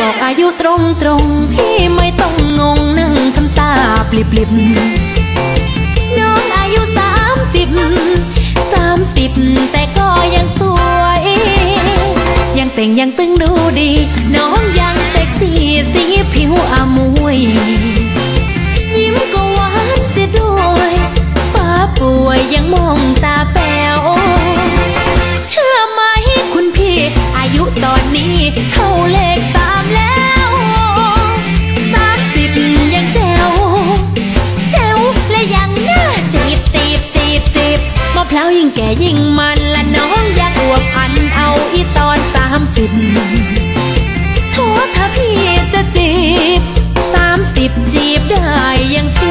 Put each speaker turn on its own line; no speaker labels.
บอกอายุตรงตรงพี่ไม่ต้องงงนั่งทำตาปลิบปลิบน้องอายุสามสิบสามสิบแต่ก็ยังสวย ยังแต่งยังตึงดูดี น้องยังเซ็กซี่สีผิวอมวย ยิ้มก็หวานเสียด้วยป้าป่วยยังมองตาแป๋วเชื่อไหมคุณพี่ อายุตอนนี้ พร้าวยิ่งแก่ยิ่งมันละน้องอยากอวบอันเอาอีตอนสามสิบโทษถ้าพี่จะจีบสามสิบจีบได้ยังส